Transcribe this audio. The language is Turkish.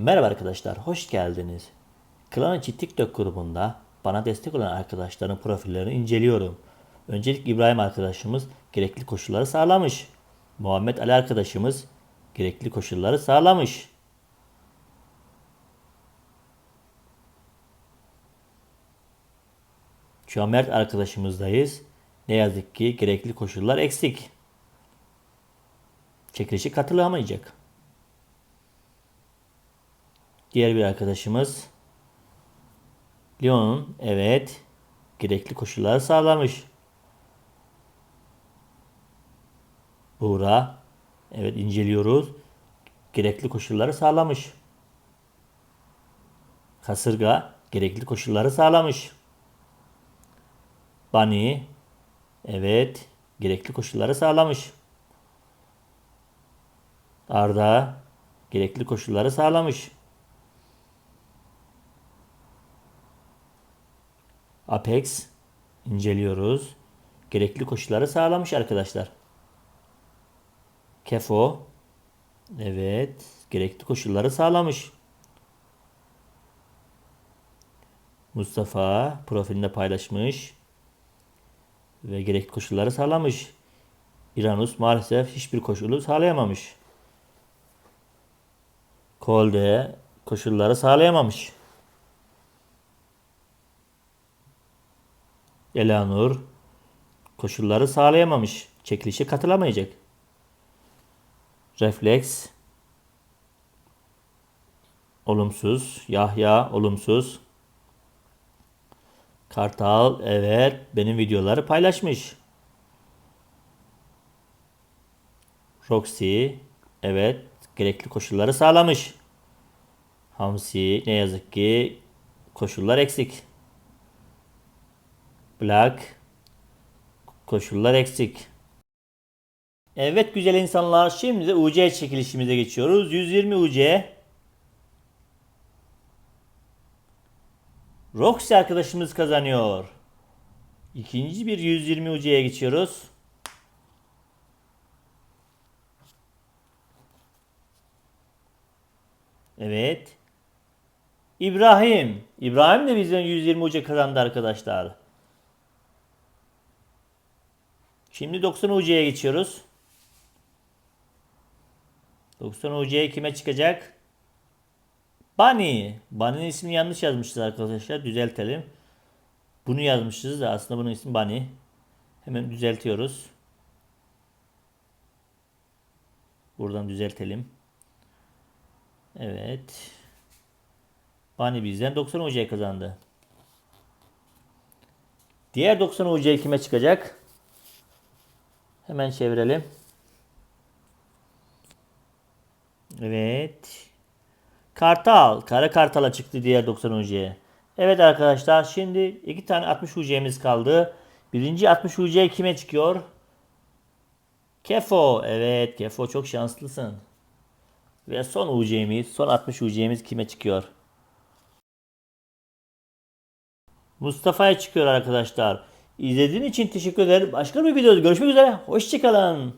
Merhaba arkadaşlar, hoş geldiniz. Klan içi TikTok grubunda bana destek olan arkadaşların profillerini inceliyorum. Öncelikle İbrahim arkadaşımız gerekli koşulları sağlamış. Muhammed Ali arkadaşımız gerekli koşulları sağlamış. Şu an Mert arkadaşımızdayız. Ne yazık ki gerekli koşullar eksik. Çekilişe katılamayacak. Diğer bir arkadaşımız Leon'un evet gerekli koşulları sağlamış. Buğra evet inceliyoruz. Gerekli koşulları sağlamış. Kasırga gerekli koşulları sağlamış. Bunny evet gerekli koşulları sağlamış. Arda gerekli koşulları sağlamış. Apex inceliyoruz. Gerekli koşulları sağlamış arkadaşlar. Kefo evet gerekli koşulları sağlamış. Mustafa profilinde paylaşmış ve gerekli koşulları sağlamış. İranus maalesef hiçbir koşulu sağlayamamış. Kolde koşulları sağlayamamış. Elanur koşulları sağlayamamış. Çekilişe katılamayacak. Refleks olumsuz. Yahya olumsuz. Kartal evet benim videoları paylaşmış. Roxy evet gerekli koşulları sağlamış. Hamsi ne yazık ki koşullar eksik. Black koşullar eksik. Evet güzel insanlar şimdi de UC çekilişimize geçiyoruz. 120 UC. Roxy arkadaşımız kazanıyor. İkinci bir 120 UC'ye geçiyoruz. Evet. İbrahim. İbrahim de bizden 120 UC kazandı arkadaşlar. Şimdi 90 UC'ye geçiyoruz. 90 UC'ye kime çıkacak? Bunny. Bunny'nin ismini yanlış yazmışız arkadaşlar. Düzeltelim. Bunu yazmışız da aslında bunun ismi Bunny. Hemen düzeltiyoruz. Buradan düzeltelim. Evet. Bunny bizden 90 UC kazandı. Diğer 90 UC kime çıkacak? Hemen çevirelim. Evet. Kartal. Kara Kartal'a çıktı diğer 90 UC'ye. Evet arkadaşlar şimdi iki tane 60 UC'miz kaldı. Birinci 60 UC kime çıkıyor? Kefo. Evet Kefo çok şanslısın. Ve son UC'miz, son 60 UC'miz kime çıkıyor? Mustafa'ya çıkıyor arkadaşlar. İzlediğiniz için teşekkür ederim. Başka bir videoda görüşmek üzere. Hoşçakalın.